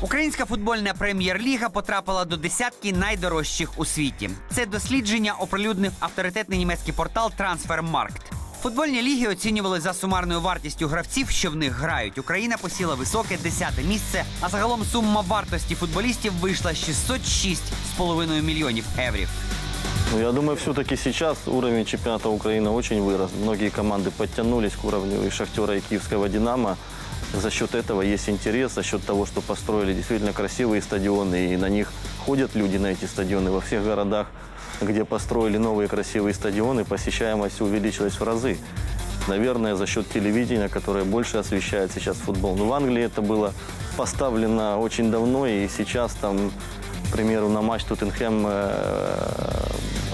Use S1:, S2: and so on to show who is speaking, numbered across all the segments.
S1: Українська футбольна прем'єр-ліга потрапила до десятки найдорожчих у світі. Це дослідження оприлюднив авторитетний німецький портал Transfermarkt. Футбольні ліги оцінювали за сумарною вартістю гравців, що в них грають. Україна посіла високе десяте місце, а загалом сума вартості футболістів вийшла 606,5 мільйонів еврів.
S2: Ну, я думаю, все-таки сейчас уровень чемпионата Украины очень вырос. Многие команды подтянулись к уровню и «Шахтера», и «Киевского Динамо». За счет этого есть интерес, за счет того, что построили действительно красивые стадионы, и на них ходят люди на эти стадионы во всех городах, где построили новые красивые стадионы, посещаемость увеличилась в разы. Наверное, за счет телевидения, которое больше освещает сейчас футбол. Но в Англии это было поставлено очень давно, и сейчас там, к примеру, на матч Тоттенхэм э,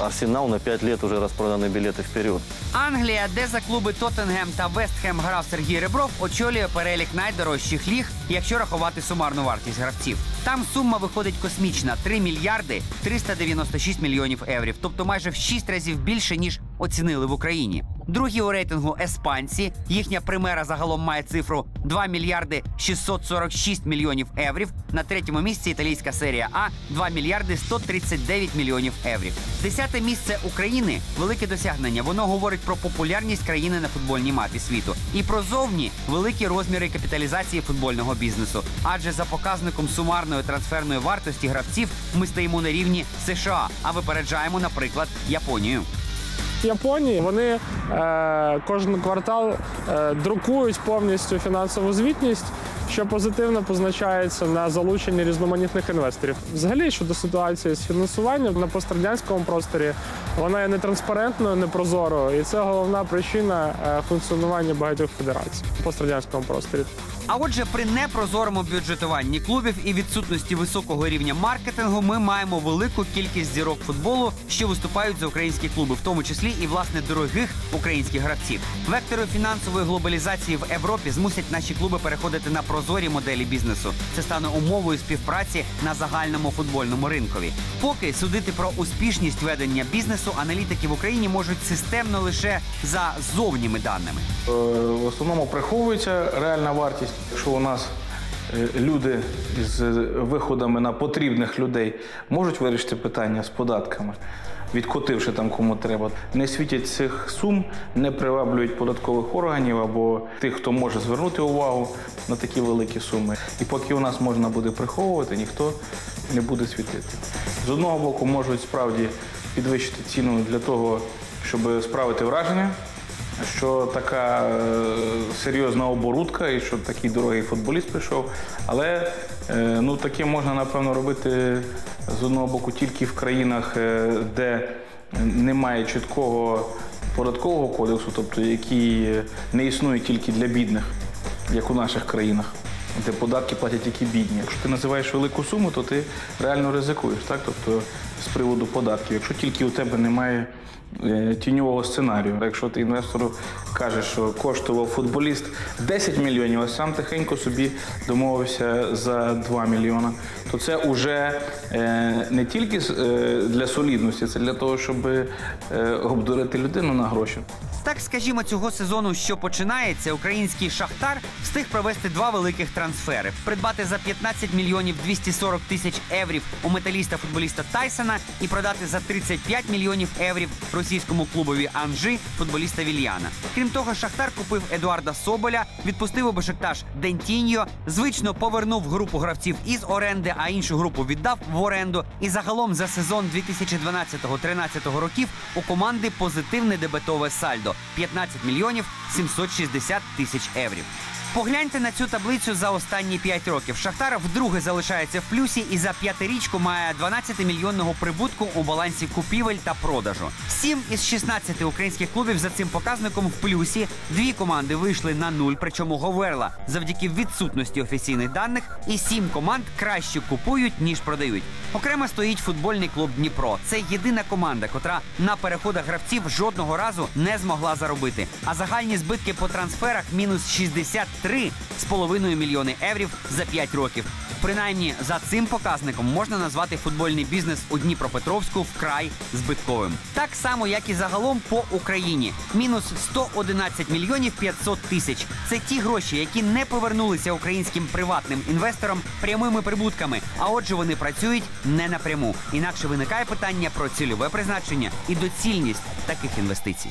S2: Арсенал на 5 лет уже распроданы билеты вперед.
S1: Англія, де за клуби Тоттенгем та Вестхем грав Сергій Ребров, очолює перелік найдорожчих ліг, якщо рахувати сумарну вартість гравців. Там сума виходить космічна 3 мільярди 396 мільйонів еврів, тобто майже в 6 разів більше ніж оцінили в Україні. Другі у рейтингу еспанці. Їхня примера загалом має цифру 2 мільярди 646 мільйонів еврів. На третьому місці італійська серія А 2 мільярди 139 мільйонів еврів. Десяте місце України велике досягнення. Воно говорить про популярність країни на футбольній мапі світу і про зовні великі розміри капіталізації футбольного бізнесу. Адже за показником сумарної трансферної вартості гравців ми стоїмо на рівні США, а випереджаємо, наприклад, Японію.
S3: Японії вони е, кожен квартал е, друкують повністю фінансову звітність, що позитивно позначається на залученні різноманітних інвесторів. Взагалі щодо ситуації з фінансуванням на пострадянському просторі, вона є нетранспарентною, непрозорою, і це головна причина е, функціонування багатьох федерацій в пострадянському просторі.
S1: А отже, при непрозорому бюджетуванні клубів і відсутності високого рівня маркетингу ми маємо велику кількість зірок футболу, що виступають за українські клуби, в тому числі і власне дорогих українських гравців. Вектори фінансової глобалізації в Європі змусять наші клуби переходити на прозорі моделі бізнесу. Це стане умовою співпраці на загальному футбольному ринкові. Поки судити про успішність ведення бізнесу аналітики в Україні можуть системно лише за зовніми даними.
S4: Е, В основному приховується реальна вартість. Якщо у нас е, люди з виходами на потрібних людей можуть вирішити питання з податками, відкотивши там кому треба, не світять цих сум, не приваблюють податкових органів або тих, хто може звернути увагу на такі великі суми. І поки у нас можна буде приховувати, ніхто не буде світити. З одного боку, можуть справді підвищити ціну для того, щоб справити враження що така е, серйозна оборудка і що такий дорогий футболіст прийшов. Але е, ну, таке можна, напевно, робити з одного боку тільки в країнах, е, де немає чіткого податкового кодексу, тобто який не існує тільки для бідних, як у наших країнах. Де податки платять тільки бідні. Якщо ти називаєш велику суму, то ти реально ризикуєш, так? Тобто з приводу податків. Якщо тільки у тебе немає е, тіньового сценарію. Якщо ти інвестору кажеш, що коштував футболіст 10 мільйонів, а сам тихенько собі домовився за 2 мільйона, то це вже е, не тільки е, для солідності, це для того, щоб обдурити людину на гроші.
S1: Так скажімо, цього сезону, що починається, український шахтар встиг провести два великих трансфери: придбати за 15 мільйонів 240 тисяч еврів у металіста футболіста Тайсона і продати за 35 мільйонів еврів російському клубові Анжи футболіста Вільяна. Крім того, Шахтар купив Едуарда Соболя, відпустив у Бешикташ Дентіньо, звично повернув групу гравців із оренди, а іншу групу віддав в оренду. І загалом за сезон 2012-13 років у команди позитивне дебетове сальдо 15 мільйонів 760 тисяч еврів. Погляньте на цю таблицю за останні 5 років. Шахтар вдруге залишається в плюсі і за п'ятирічку має 12-мільйонного прибутку у балансі купівель та продажу. 7 із 16 українських клубів за цим показником в плюсі. Дві команди вийшли на нуль, причому Говерла завдяки відсутності офіційних даних. І сім команд краще купують ніж продають. Окремо стоїть футбольний клуб Дніпро. Це єдина команда, котра на переходах гравців жодного разу не змогла заробити. А загальні збитки по трансферах мінус 63 3,5 мільйони еврів за 5 років. Принаймні за цим показником можна назвати футбольний бізнес у Дніпропетровську вкрай збитковим. Так само, як і загалом по Україні. Мінус 111 мільйонів 500 тисяч. Це ті гроші, які не повернулися українським приватним інвесторам прямими прибутками. А отже, вони працюють не напряму. Інакше виникає питання про цільове призначення і доцільність таких інвестицій.